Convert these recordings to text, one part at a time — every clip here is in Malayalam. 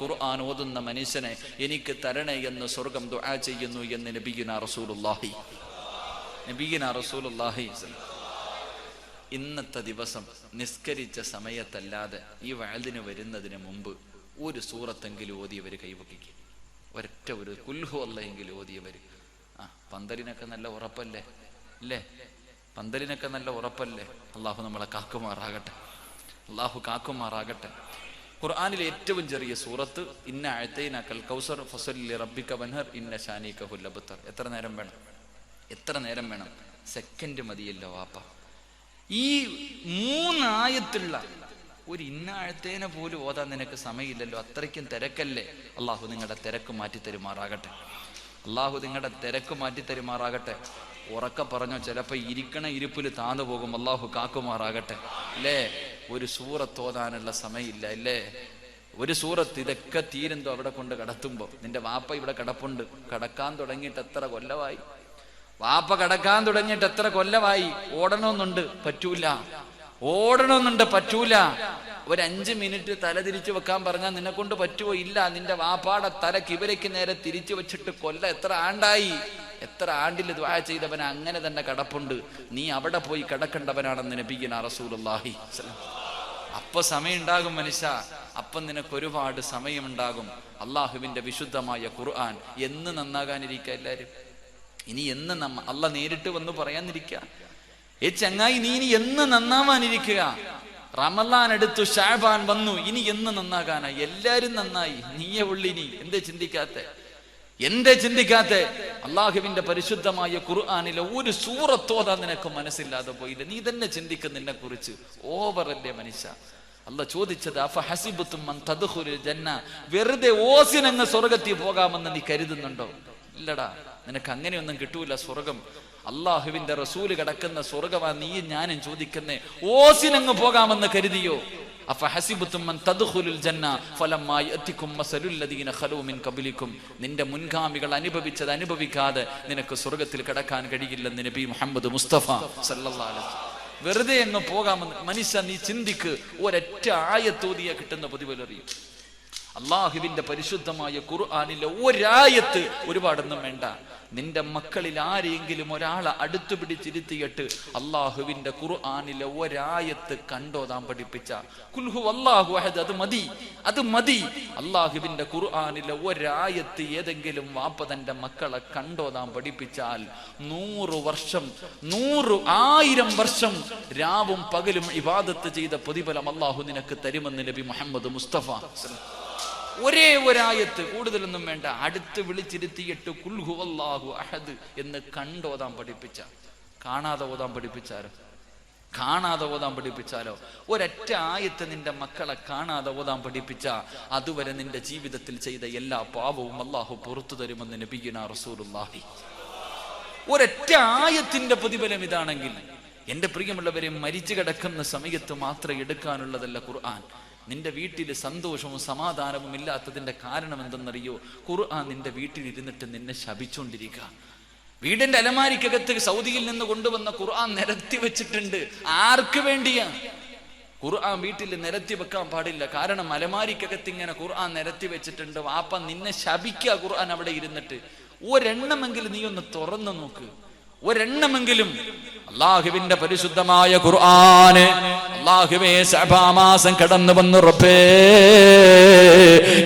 ഖുർആൻ ഓതുന്ന മനുഷ്യനെ എനിക്ക് തരണേ എന്ന് സ്വർഗം ദുആ ചെയ്യുന്നു എന്ന് നബിഗിന റസൂലുള്ളാഹി. നബിഗിന റസൂലുള്ളാഹി ഇന്നത്തെ ദിവസം നിസ്കരിച്ച സമയത്തല്ലാതെ ഈ വയലിന് വരുന്നതിന് മുമ്പ് ഒരു സൂറത്തെങ്കിലും ഓതിയവർ കൈവക്കിക്കും. ഒരൊറ്റ ഒരു കുൽഹു അല്ലെങ്കിലും ഓതിയവർ ആ പന്തലിനൊക്കെ നല്ല ഉറപ്പല്ലേ? അല്ലേ? പന്തലിനൊക്കെ നല്ല ഉറപ്പല്ലേ? അള്ളാഹു നമ്മളെ കാക്കുമാറാകട്ടെ. അള്ളാഹു കാക്കുമാറാകട്ടെ. ഖുർആനിലെ ഏറ്റവും ചെറിയ സൂറത്ത് ഇന്ന അഴത്തൈന കൽ കൗസർ ഫസലി റബ്ബിക വൻഹർ ഇന്ന ഷാനി ഹുല്ലബത്തർ എത്ര നേരം വേണം? എത്ര നേരം വേണം? സെക്കൻഡ് മതിയല്ലോ വാപ്പ. ഈ മൂന്നായത്തുള്ള ഒരു ഇന്നാഴത്തേന പോലും ഓതാൻ നിനക്ക് സമയമില്ലല്ലോ. അത്രയ്ക്കും തിരക്കല്ലേ. അള്ളാഹു നിങ്ങളുടെ തിരക്ക് മാറ്റി തരുമാറാകട്ടെ. അള്ളാഹു നിങ്ങളുടെ തിരക്ക് മാറ്റി തരുമാറാകട്ടെ. ഉറക്ക പറഞ്ഞോ ചിലപ്പോൾ ഇരിക്കണ ഇരിപ്പിൽ താന്നു പോകും. അള്ളാഹു കാക്കുമാറാകട്ടെ. അല്ലേ? ഒരു സൂറത്തോതാനുള്ള സമയമില്ല അല്ലേ ഒരു സൂറത്ത് ഇതൊക്കെ തീരുന്തോ അവിടെ കൊണ്ട് കടത്തുമ്പോൾ നിന്റെ വാപ്പ ഇവിടെ കിടപ്പുണ്ട്. കടക്കാൻ തുടങ്ങിയിട്ട് എത്ര കൊല്ലമായി? വാപ്പ കടക്കാൻ തുടങ്ങിയിട്ട് എത്ര കൊല്ലമായി? ഓടണമെന്നുണ്ട് പറ്റൂല. ഓടണമെന്നുണ്ട് പറ്റൂല. ഒരു അഞ്ച് മിനിറ്റ് തല തിരിച്ചു വെക്കാൻ പറഞ്ഞാൽ നിന്നെ കൊണ്ട് പറ്റുമോ ഇല്ല. നിന്റെ വാപ്പാടെ തല കിബരയ്ക്ക് നേരെ തിരിച്ചു വെച്ചിട്ട് കൊല്ല എത്ര ആണ്ടായി? എത്ര ആണ്ടിൽ ദ്വാ ചെയ്തവൻ അങ്ങനെ തന്നെ കടപ്പുണ്ട്. നീ അവിടെ പോയി കിടക്കേണ്ടവനാണെന്ന് നബിഗിന റസൂലുള്ളാഹി അപ്പൊ സമയം ഉണ്ടാകും മനുഷ്യ. അപ്പം നിനക്ക് ഒരുപാട് സമയമുണ്ടാകും. അള്ളാഹുവിന്റെ വിശുദ്ധമായ ഖുർആൻ എന്ന് നന്നാകാനിരിക്കുക എല്ലാരും. ഇനി എന്ന് നമ്മ അല്ല നേരിട്ട് വന്ന് പറയാനിരിക്കുക ഏ ചങ്ങായി നീ ഇനി എന്ന് നന്നാവാനിരിക്കുക. റമലാൻ എടുത്തു ഷാബാൻ വന്നു ഇനി എന്ന് നന്നാകാനായി എല്ലാരും നന്നായി. നീയെ ഉള്ളിനി എന്തേ ചിന്തിക്കാത്ത? എന്തേ ചിന്തിക്കാത്ത? അള്ളാഹുവിന്റെ പരിശുദ്ധമായ ഖുർആാനിലെ ഒരു സൂറത്തോതാ നിനക്ക് മനസ്സില്ലാതെ പോയില്ല. നീ തന്നെ ചിന്തിക്കുന്നതിനെ കുറിച്ച് ഓവറല്ലേ മനുഷ്യ. അല്ല ചോദിച്ചത് അഫ ഹസിബുത്തും ജന്ന വെറുതെ ഓസിനങ്ങ് സ്വർഗത്തിൽ പോകാമെന്ന് നീ കരുതുന്നുണ്ടോ? ഇല്ലടാ നിനക്ക് അങ്ങനെയൊന്നും കിട്ടൂല സ്വർഗം അള്ളാഹുവിന്റെ റസൂൽ കിടക്കുന്ന സ്വർഗമാ നീയും ഞാനും ചോദിക്കുന്നേ ഓസിനങ്ങ് പോകാമെന്ന് കരുതിയോ? നിന്റെ മുൻഗാമികൾ അനുഭവിച്ചത് അനുഭവിക്കാതെ നിനക്ക് സ്വർഗത്തിൽ കിടക്കാൻ കഴിയില്ലെന്ന് നബി മുഹമ്മദ് മുസ്തഫ സല്ലല്ലാഹു അലൈഹി. വെറുതെ അങ്ങ് പോകാമെന്ന് മനുഷ്യ നീ ചിന്തിക്ക് ഒരൊറ്റ ആയത്തോതിയ കിട്ടുന്ന പ്രതിഫലറിയും അള്ളാഹുവിന്റെ പരിശുദ്ധമായ ഖുർആാനിലെ ഒരായത്ത് ഒരുപാടൊന്നും വേണ്ട. നിന്റെ മക്കളിൽ ആരെങ്കിലും ഒരാളെ അടുത്തു പിടിച്ചിരുത്തിയിട്ട് അള്ളാഹുവിന്റെ ഖുർആാനിലെ ഒരായത്ത് കണ്ടോതാൻ പഠിപ്പിച്ച? കുൽഹു അല്ലാഹു അഹദ് അത് മതി അത് മതി. അള്ളാഹുവിന്റെ ഖുർആാനിലെ ഒരായത്ത് ഏതെങ്കിലും വാപ്പ തന്റെ മക്കളെ കണ്ടോതാൻ പഠിപ്പിച്ചാൽ നൂറ് വർഷം നൂറ് ആയിരം വർഷം രാവും പകലും ഇബാദത്ത് ചെയ്ത പ്രതിഫലം അള്ളാഹു നിനക്ക് തരുമെന്ന് നബി മുഹമ്മദ് മുസ്തഫ. ഒരേ ഒരായത്ത് കൂടുതലൊന്നും വേണ്ട. അടുത്ത് വിളിച്ചിരുത്തിയിട്ട് കുൽഹുവല്ലാഹു അഹദ് എന്ന് കണ്ടോതാൻ പഠിപ്പിച്ച. കാണാതെ ഓതാൻ പഠിപ്പിച്ചാലോ? കാണാതെ ഓതാൻ പഠിപ്പിച്ചാലോ? ഒരൊറ്റ ആയത്ത് നിന്റെ മക്കളെ കാണാതെ ഓതാൻ പഠിപ്പിച്ച അതുവരെ നിന്റെ ജീവിതത്തിൽ ചെയ്ത എല്ലാ പാപവും അള്ളാഹു പുറത്തു തരുമെന്ന് നബിഗുന റസൂലുള്ളാഹി. ഒരൊറ്റ ആയത്തിന്റെ പ്രതിഫലം ഇതാണെങ്കിൽ എന്റെ പ്രിയമുള്ളവരെ മരിച്ചു കിടക്കുന്ന സമയത്ത് മാത്രം എടുക്കാനുള്ളതല്ല ഖുർആൻ. നിന്റെ വീട്ടിൽ സന്തോഷവും സമാധാനവും ഇല്ലാത്തതിന്റെ കാരണം എന്തെന്നറിയോ? ഖുർആൻ നിന്റെ വീട്ടിൽ ഇരുന്നിട്ട് നിന്നെ ശപിച്ചുകൊണ്ടിരിക്കുക വീടിന്റെ അലമാരിക്കകത്ത് സൗദിയിൽ നിന്ന് കൊണ്ടുവന്ന ഖുർആൻ നിരത്തി വെച്ചിട്ടുണ്ട്. ആർക്ക് വേണ്ടിയാ? ഖുർആൻ വീട്ടിൽ നിരത്തി വെക്കാൻ പാടില്ല. കാരണം അലമാരിക്കകത്ത് ഇങ്ങനെ ഖുർആൻ നിരത്തി വെച്ചിട്ടുണ്ട്. വാപ്പ നിന്നെ ശപിക്കുക ഖുർആൻ അവിടെ ഇരുന്നിട്ട്. ഒരെണ്ണമെങ്കിലും നീ ഒന്ന് തുറന്നു നോക്ക്. ഒരെണ്ണമെങ്കിലും അള്ളാഹുവിന്റെ പരിശുദ്ധമായ ഖുർആന് അള്ളാഹുവേ സഭാമാസം കടന്നു വന്നു റബ്ബേ.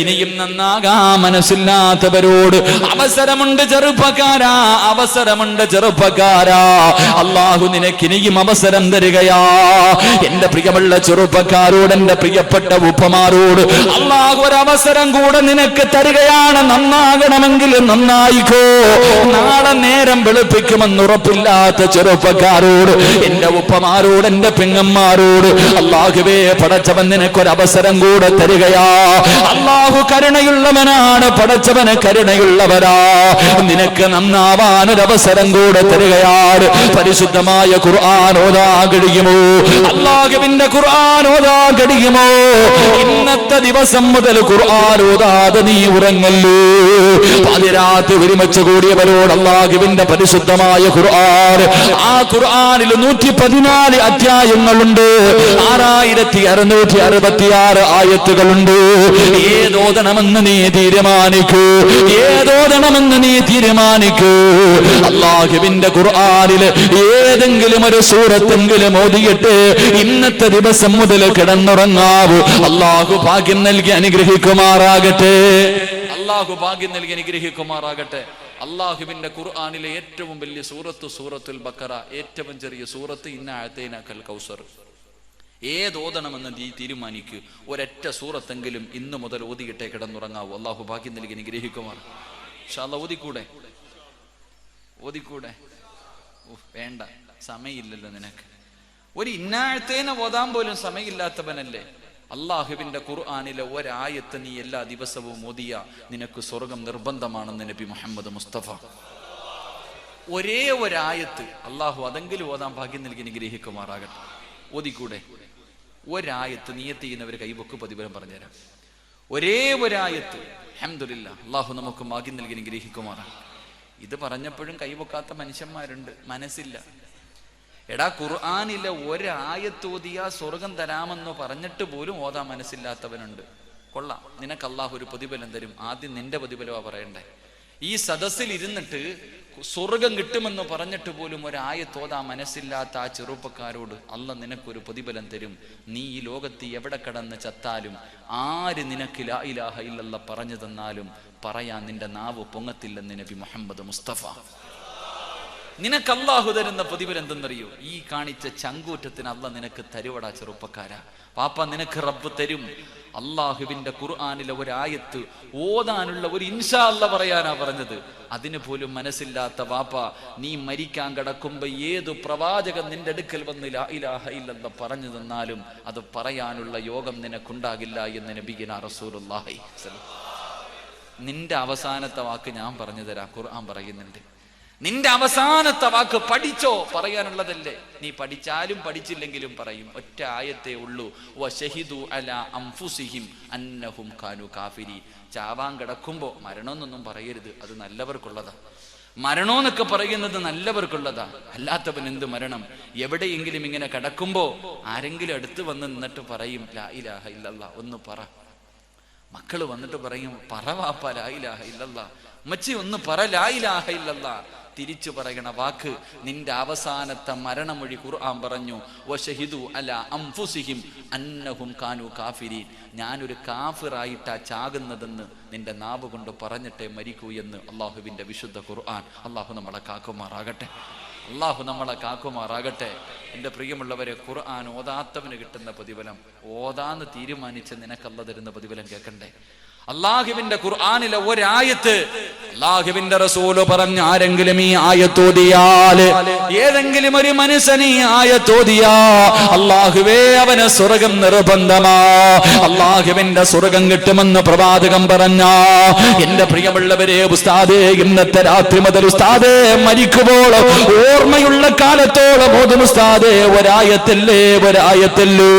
ഇനിയും നന്നാകാ മനസ്സില്ലാത്തവരോട് അവസരമുണ്ട് ചെറുപ്പക്കാരാ അവസരമുണ്ട് ചെറുപ്പക്കാരാ. അള്ളാഹു നിനക്ക് ഇനിയും അവസരം തരികയാ. എന്റെ പ്രിയമുള്ള ചെറുപ്പക്കാരോട് എന്റെ പ്രിയപ്പെട്ട ഉപ്പമാരോട് അള്ളാഹു ഒരു അവസരം കൂടെ നിനക്ക് തരികയാണ്. നന്നാകണമെങ്കിൽ നന്നായിക്കോ. നാളെ നേരം വെളുപ്പിക്കുമെന്ന് ഉറപ്പില്ലാത്ത ചെറുപ്പക്കാരോട് എന്റെ ഉപ്പമാരോട് എന്റെ പെങ്ങന്മാരോട് അള്ളാഹുവേ പടച്ചവൻ നിനക്കൊരവസരം കൂടെ തരികയാ. അള്ളാഹു കരുണയുള്ളവനാണ് പടച്ചവന് കരുണയുള്ളവരാ. നിനക്ക് നന്നാവാൻ ഒരവസരം കൂടെ തരികയാണ്. പരിശുദ്ധമായ ഖുർആൻ ഓതാ കഴിയുമോ? അള്ളാഹുവിന്റെ ഖുർആൻ ഓതാ കഴിയുമോ? ഇന്നത്തെ ദിവസം മുതൽ ഖുർആൻ നീ ഉറങ്ങല്ലോ? പാതിരാത്ത് ഒരുമിച്ച് കൂടിയവരോട് അള്ളാഹുവിന്റെ പരിശുദ്ധമായ ഖുർആൻ ആ ഖുർആനിൽ നൂറ്റി പതിനാല് അധ്യായങ്ങളുണ്ട്. ആറായിരത്തി അറുന്നൂറ്റി അറുപത്തി ആറ് ആയത്തുകളുണ്ട്. ഏതോതണമെന്ന് നീ തീരുമാനിക്കൂ. ഏതോതണമെന്ന് നീ തീരുമാനിക്കൂ. അള്ളാഹുവിന്റെ ഖുർആാനിൽ ഏതെങ്കിലും ഒരു സൂറത്തെങ്കിലും ഓതിയിട്ട് ഇന്നത്തെ ദിവസം മുതൽ കിടന്നുറങ്ങാവൂ. അള്ളാഹു ഭാഗ്യം നൽകി അനുഗ്രഹിക്കുമാറാകട്ടെ. അള്ളാഹു ഭാഗ്യം നൽകി അനുഗ്രഹിക്കുമാറാകട്ടെ. അള്ളാഹുവിന്റെ ഖുർആാനിലെ ഏറ്റവും വലിയ സൂറത്ത് സൂറത്തുൽ ബക്കറ ഏറ്റവും ചെറിയ സൂറത്ത് ഇന്ന ആഴത്തേനാക്കൽ കൗസർ. ഏതോതണമെന്ന് നീ തീരുമാനിക്കൂ. ഒരൊറ്റ സൂറത്തെങ്കിലും ഇന്ന് മുതൽ ഓതിയിട്ടേ കിടന്നുറങ്ങാവൂ. അള്ളാഹു ഭാഗ്യം നൽകി നിഗ്രഹിക്കുമാർ ഷാല്ല ഓതിക്കൂടെ? ഓതിക്കൂടെ? വേണ്ട. സമയമില്ലല്ലോ നിനക്ക്. ഒരു ഇന്നാഴത്തേനെ ഓതാൻ പോലും സമയമില്ലാത്തവനല്ലേ? അള്ളാഹുവിന്റെ ഖുർആാനിലെ ഒരായത്ത് നീ എല്ലാ ദിവസവും ഓതിയ നിനക്ക് സ്വർഗം നിർബന്ധമാണെന്ന് നബി മുഹമ്മദ് മുസ്തഫ. ഒരേ ഒരായത്ത് അള്ളാഹു അതെങ്കിലും ഓതാൻ ഭാഗ്യം നൽകി ഗ്രഹിക്കുമാറാകട്ടെ ഓതിക്കൂടെ? ഒരായത്ത് നീയത്ത് ചെയ്യുന്നവർ കൈവക്ക് പ്രതിഫലം പറഞ്ഞുതരാം. ഒരേ ഒരായത്ത് അഹമ്മദില്ല അള്ളാഹു നമുക്ക് ഭാഗ്യം നൽകി ഗ്രഹിക്കുമാറാകട്ടെ ഇത് പറഞ്ഞപ്പോഴും കൈവക്കാത്ത മനുഷ്യന്മാരുണ്ട്. മനസ്സില്ല. എടാ ഖുർആാനിലെ ഒരായത്തോതിയ സ്വർഗം തരാമെന്ന് പറഞ്ഞിട്ട് പോലും ഓതാൻ മനസ്സില്ലാത്തവനുണ്ട്. കൊള്ളാം. നിനക്ക് അള്ളാഹു ഒരു പ്രതിഫലം തരും. ആദ്യം നിന്റെ പ്രതിഫലമാ പറയണ്ടേ. ഈ സദസ്സിൽ ഇരുന്നിട്ട് സ്വർഗം കിട്ടുമെന്ന് പറഞ്ഞിട്ട് പോലും ഒരായത്തോതാ മനസ്സില്ലാത്ത ആ ചെറുപ്പക്കാരോട് അല്ല നിനക്കൊരു പ്രതിഫലം തരും. നീ ഈ ലോകത്ത് എവിടെ കടന്ന് ചത്താലും ആര് നിനക്ക് ലാ ഇലാഹ ഇല്ലല്ല പറഞ്ഞു തന്നാലും പറയാൻ നിന്റെ നാവ് പൊങ്ങത്തില്ലെന്ന് നബി മുഹമ്മദ് മുസ്തഫ. നിനക്ക് അള്ളാഹു തരുന്ന പ്രതിഫലം എന്തെന്നറിയോ? ഈ കാണിച്ച ചങ്കൂറ്റത്തിന് അല്ല നിനക്ക് തരുവടാ ചെറുപ്പക്കാരാ. പാപ്പ നിനക്ക് റബ്ബ് തരും. അള്ളാഹുവിന്റെ ഖുർആാനിലെ ഒരായത്ത് ഓതാനുള്ള ഒരു ഇൻഷാ അല്ല പറയാനാ പറഞ്ഞത്. അതിന് പോലും മനസ്സില്ലാത്ത വാപ്പ നീ മരിക്കാൻ കിടക്കുമ്പോ ഏതു പ്രവാചകൻ നിന്റെ അടുക്കൽ വന്ന് ഇലാഹ ഇല്ലെന്ന് പറഞ്ഞു തന്നാലും അത് പറയാനുള്ള യോഗം നിനക്കുണ്ടാകില്ല എന്ന് നബിഗിന റസൂലുള്ളാഹി നിന്റെ അവസാനത്തെ വാക്ക് ഞാൻ പറഞ്ഞു തരാം. ഖുർആൻ പറയുന്നുണ്ട്. നിന്റെ അവസാനത്തെ വാക്ക് പഠിച്ചോ പറയാനുള്ളതല്ലേ? നീ പഠിച്ചാലും പഠിച്ചില്ലെങ്കിലും പറയും. ഒറ്റ ആയത്തേ ഉള്ളൂ. അംഫുസിഹിം അന്നഹും കാനു കാഫിരി ചാവാൻ കിടക്കുമ്പോ മരണമെന്നൊന്നും പറയരുത്. അത് നല്ലവർക്കുള്ളതാ. മരണമെന്നൊക്കെ പറയുന്നത് നല്ലവർക്കുള്ളതാ. അല്ലാത്തവൻ എന്ത് മരണം? എവിടെയെങ്കിലും ഇങ്ങനെ കിടക്കുമ്പോ ആരെങ്കിലും അടുത്ത് വന്ന് നിന്നിട്ട് പറയും ലാ ഇലാഹ ഇല്ലല്ല ഒന്ന് പറ. മക്കൾ വന്നിട്ട് പറയും പറ വാപ്പ ലായിലാഹ ഇല്ലല്ല. ഉമ്മച്ചി ഒന്ന് പറ ലായിലാഹ ഇല്ലല്ല. തിരിച്ചു പറയണ വാക്ക് നിന്റെ അവസാനത്തെ മരണമൊഴി ഖുർആൻ പറഞ്ഞു. വശഹിദു അല അംഫുസിഹിം അന്നഹും കാനു കാഫിരീൻ. ഞാനൊരു കാഫിറായിട്ടാ ചാകുന്നതെന്ന് നിന്റെ നാവ് കൊണ്ട് പറഞ്ഞിട്ടേ മരിക്കൂ എന്ന് അള്ളാഹുവിന്റെ വിശുദ്ധ ഖുർആൻ. അള്ളാഹു നമ്മളെ കാക്കുമാറാകട്ടെ. അള്ളാഹു നമ്മളെ കാക്കുമാറാകട്ടെ. എന്റെ പ്രിയമുള്ളവരെ ഖുർആൻ ഓതാത്തവന് കിട്ടുന്ന പ്രതിഫലം ഓതാന്ന് തീരുമാനിച്ച് നിനക്കല്ല തരുന്ന പ്രതിഫലം കേൾക്കണ്ടേ? അള്ളാഹുവിന്റെ ഖുർആാനിലെ ഒരായത്ത് അള്ളാഹുവിന്റെ റസൂൽ പറഞ്ഞ ആരെങ്കിലും ഈ ആയത്തോതിയാൽ ഏതെങ്കിലും ഒരു മനുഷ്യൻ ഈ ആയത്തോതിയാ അള്ളാഹുവേ അവന് സ്വർഗം നിർബന്ധമാ. അള്ളാഹുവിന്റെ സ്വർഗം കിട്ടുമെന്ന് പ്രവാചകം പറഞ്ഞ എന്റെ പ്രിയമുള്ളവരെ ഉസ്താദേ ഇന്നത്തെ രാത്രി മുതൽ ഉസ്താദേ മരിക്കുമ്പോൾ ഓർമ്മയുള്ള കാലത്തോളം ഓതും ഉസ്താദേ ഒരായത്തല്ലേ ഒരായത്തല്ലേ.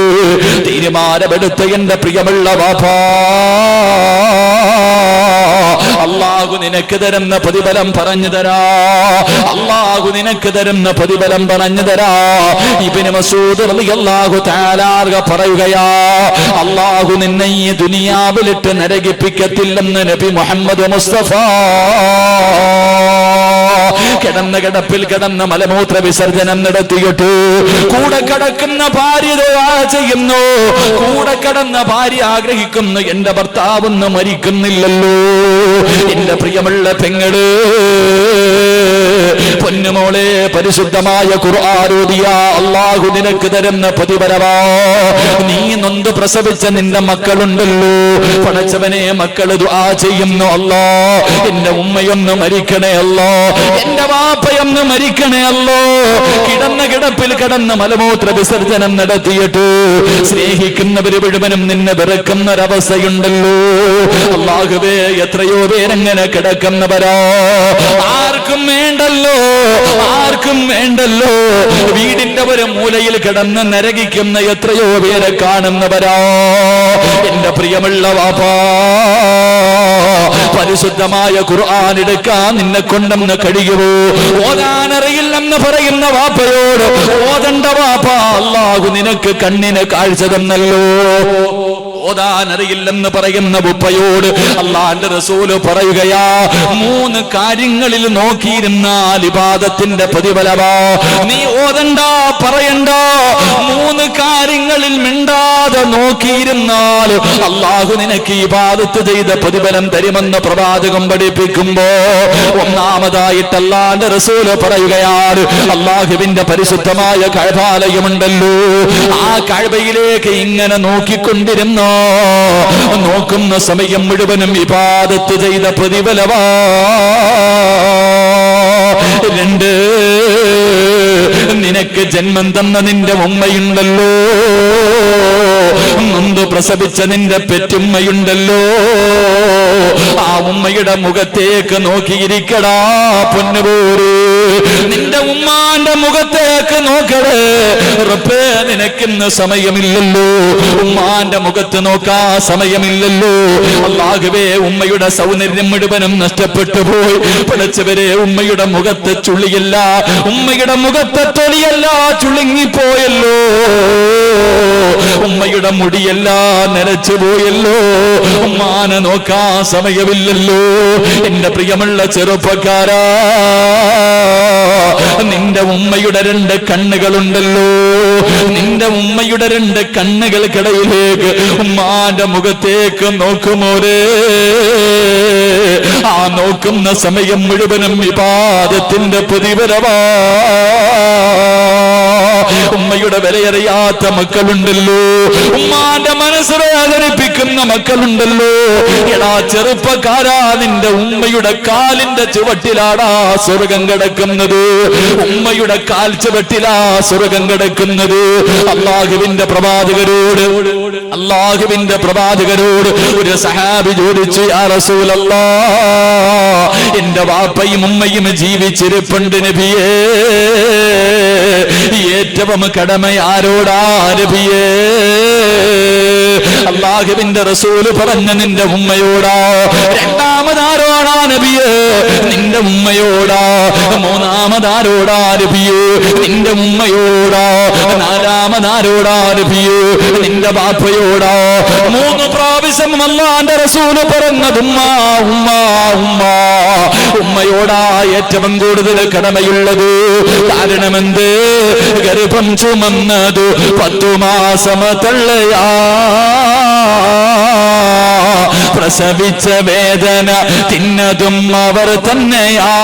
തീരുമാനമെടുത്ത് എന്റെ പ്രിയമുള്ള വാപ്പാ. അള്ളാഹു നിനക്ക് തരുന്ന പ്രതിഫലം പറഞ്ഞു തരാ. അള്ളാഹു നിനക്ക് തരുന്ന പ്രതിഫലം പറഞ്ഞു തരാ. ഇബിന് മസൂദ് അള്ളാഹു താലാർഗ പറയുകയാ അള്ളാഹു നിന്നെ ഈ ദുനിയാവിലിട്ട് നരകിപ്പിക്കത്തില്ലെന്ന് നബി മുഹമ്മദ് മുസ്തഫ. കിടന്ന കിടപ്പിൽ കിടന്ന മലമൂത്ര വിസർജനം നടത്തിയിട്ട്. കൂടെ കിടക്കുന്ന ഭാര്യ ചെയ്യുന്നു. കൂടെ കിടന്ന ഭാര്യ ആഗ്രഹിക്കുന്നു. എന്റെ ഭർത്താവൊന്നും മരിക്കുന്നില്ലല്ലോ. എന്റെ പ്രിയമുള്ള പെങ്ങൾ. പൊന്നുമോളെ പരിശുദ്ധമായ ഖുർആാരോദിയ അള്ളാഹു നിനക്ക് തരുന്ന പ്രതിഫലമാ. നീ നൊന്ത് പ്രസവിച്ച നിന്റെ മക്കളുണ്ടല്ലോ. പടച്ചവനെ മക്കൾ ദുആ ചെയ്യുന്നു അല്ലോ. എന്റെ ഉമ്മയൊന്ന് മരിക്കണേ അല്ലോ. എന്റെ വാപ്പയൊന്ന് മരിക്കണേ അല്ലോ. കിടന്ന കിടപ്പിൽ കിടന്ന് മലമൂത്ര വിസർജനം നടത്തിയിട്ട് സ്നേഹിക്കുന്നവര് മുഴുവനും നിന്നെ വെറുക്കുന്ന ഒരവസ്ഥയുണ്ടല്ലോ അള്ളാഹുവേ എത്രയോ പേരെങ്ങനെ കിടക്കുന്നവരോ. ആർക്കും വേണ്ടല്ലോ? ആർക്കും വേണ്ടല്ലോ? വീടിന്റെ ഒരു മൂലയിൽ കിടന്ന് നരകിക്കുന്ന എത്രയോ പേരെ കാണുന്നവരാ. എന്റെ പ്രിയമുള്ള വാപ്പാ പരിശുദ്ധമായ ഖുർആൻ എടുക്കാൻ നിന്നെ കൊണ്ടെന്ന് കഴിയുമോ ഓതാനറിയില്ലെന്ന് പറയുന്ന വാപ്പയോട് ഓതണ്ട വാപ്പ അല്ലാഹു നിനക്ക് കണ്ണിന് കാഴ്ച തന്നല്ലോ. ഓതാൻ അറിയില്ലെന്ന് പറയുന്ന ഉപ്പയോട് അള്ളാന്റെ റസൂൽ പറയുകയാ മൂന്ന് കാര്യങ്ങളിൽ നോക്കിയിരുന്നാൽ ഇബാദത്തിന്റെ പ്രതിഫലമാ. നീ ഓതണ്ട പറയണ്ട മൂന്ന് കാര്യങ്ങളിൽ മിണ്ടാതെ നോക്കിയിരുന്നാൽ അള്ളാഹു നിനക്ക് ഇബാദത്ത് ചെയ്ത പ്രതിഫലം തരുമെന്ന് പ്രവാചകം പഠിപ്പിക്കുമ്പോ ഒന്നാമതായിട്ട് അള്ളാന്റെ റസൂൽ പറയുകയാണ് അള്ളാഹുവിന്റെ പരിശുദ്ധമായ കഴപാലയമുണ്ടല്ലോ ആ കഴവയിലേക്ക് ഇങ്ങനെ നോക്കിക്കൊണ്ടിരുന്നോ നോക്കുന്ന സമയം മുഴുവനും ഇബാദത്ത് ചെയ്ത പ്രതിഫലവാ രണ്ട് നിനക്ക് ജന്മം തന്ന നിന്റെ ഉമ്മയുണ്ടല്ലോ. നൊന്ത് പ്രസവിച്ച നിന്റെ പെറ്റുമ്മയുണ്ടല്ലോ. ആ ഉമ്മയുടെ മുഖത്തേക്ക് നോക്കിയിരിക്കടാ പൊന്നുപോര്. നിന്റെ ഉമ്മാന്റെ മുഖത്തേക്ക് നോക്കടേ റബ്ബേ നിനക്കിന്ന് സമയമില്ലല്ലോ. ഉമ്മാന്റെ മുഖത്ത് നോക്കാ സമയമില്ലല്ലോ. അള്ളാഹുവേ ഉമ്മയുടെ സൗന്ദര്യം മുഴുവനും നഷ്ടപ്പെട്ടു പോയി. പിടച്ചവരെ ഉമ്മയുടെ മുഖത്ത് ചുള്ളിയല്ല ഉമ്മയുടെ മുഖത്തെ തൊലിയല്ല ചുളുങ്ങിപ്പോയല്ലോ. ഉമ്മയുടെ മുടിയെല്ലാം നരച്ചു പോയല്ലോ. ഉമ്മാനെ നോക്കാ സമയമില്ലല്ലോ. എന്റെ പ്രിയമുള്ള ചെറുപ്പക്കാരാ. നിന്റെ ഉമ്മയുടെ രണ്ട് കണ്ണുകളുണ്ടല്ലോ. നിന്റെ ഉമ്മയുടെ രണ്ട് കണ്ണുകൾക്കിടയിലേക്ക് ഉമ്മാന്റെ മുഖത്തേക്ക് നോക്കുമോരേ. ആ നോക്കുന്ന സമയം മുഴുവനും വിവാദത്തിന്റെ പ്രതിഫലമാ ഉമ്മയുടെ വിലയറിയാത്ത മക്കളുണ്ടല്ലോ. ഉമ്മാന്റെ മനസ്സിനെ വേദനിപ്പിക്കുന്ന മക്കളുണ്ടല്ലോ. എടാ ചെറുപ്പക്കാരാ നിന്റെ ഉമ്മയുടെ കാലിന്റെ ചുവട്ടിലാടാ സ്വർഗം കിടക്കുന്നത്. ഉമ്മയുടെ കാൽ ചുവട്ടിലാ സ്വർഗം കിടക്കുന്നത്. അള്ളാഹുവിന്റെ പ്രവാചകരോട് അള്ളാഹുവിന്റെ പ്രവാചകരോട് ഒരു സഹാബി ചോദിച്ചു എന്റെ വാപ്പയും ഉമ്മയും ജീവിച്ചിരിപ്പുണ്ട് നബിയേ. ഏറ്റവും കടമ ആരോടാ നബിയേ? അള്ളാഹുവിന്റെ റസൂൽ പറഞ്ഞ നിന്റെ ഉമ്മയോടാ. രണ്ടാമതാരോടാ നബിയേ നിന്റെ ഉമ്മയോടാ മൂന്നാമതാരോടാ നബിയേ നിന്റെ ഉമ്മയോടാ നാലാമതാരോടാ നബിയേ നിന്റെ ബാപ്പയോടാ. മൂന്ന് പ്രാവശ്യം അള്ളാന്റെ റസൂൽ പറഞ്ഞതുമ്മ ഉമ്മ ഉമ്മ ഉമ്മ ഉമ്മയോടാ ഏറ്റവും കൂടുതൽ കടമയുള്ളത്. കാരണമെന്ത്? ഗർഭം ചുമന്നത് പത്തു മാസം തള്ളയാ. പ്രസവിച്ച വേദന തിന്നതും അവർ തന്നെയാ.